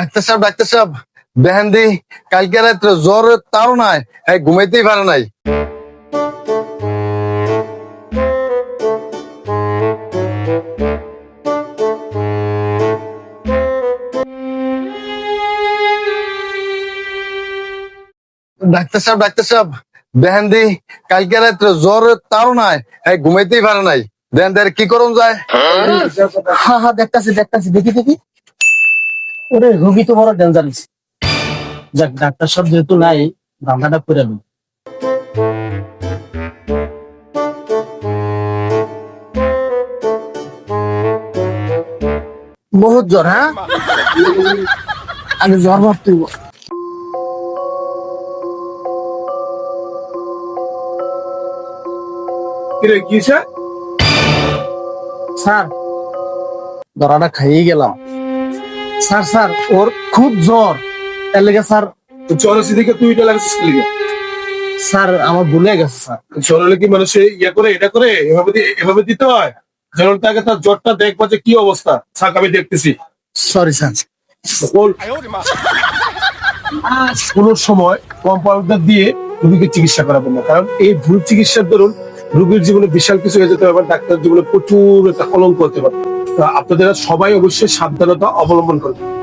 Doctor সাহেব doctor সাহেব, বেহেন্দি কালকে রাত্রে জ্বর তারও নাই হ্যাঁ ঘুমাইতেই পারে নাই। ডাক্তার সাহেব ডাক্তার সাহেব, বেহেন্দি কালকে রাত্রে জ্বর তারও নাই হ্যাঁ ঘুমাইতেই পারে নাই। দেন দেন, কি করুন যায়? হ্যাঁ হ্যাঁ দেখতাছি দেখতাছি, দেখি দেখি। ওরে রোগী তো বড় ডেঞ্জারিস যাক ডাক্তার সব যেহেতু নাই ধান্দাটা করে নি বহুত জ্বর হ্যাঁ? আগে জ্বর ভাবতে স্যার ধরাটা খাইয়ে গেলাম। স্যার স্যার ওর খুব জ্বর। এর লেগে স্যার জ্বর আছে দিকে তুই এটা লাগছিস লিগে? স্যার আমার ভুলে গেছে স্যার। জ্বর হলে কি মানুষে ইয়ে করে এটা করে? এভাবে এভাবে দিতে হয়? জ্বর আগে তার জ্বরটা দেখবা যে কি অবস্থা। থাক আমি দেখতেছি। Sorry sir. কোন সময় কম্পাউন্ডার দিয়ে রোগীকে চিকিৎসা করাবো না। কারণ এই ভুল চিকিৎসার দরুন রোগীর জীবনে বিশাল কিছু হয়ে যেতে পারে ডাক্তার জীবনে প্রচুর একটা কলঙ্ক হতে পারে আপনাদের সবাই অবশ্যই সাবধানতা অবলম্বন করবেন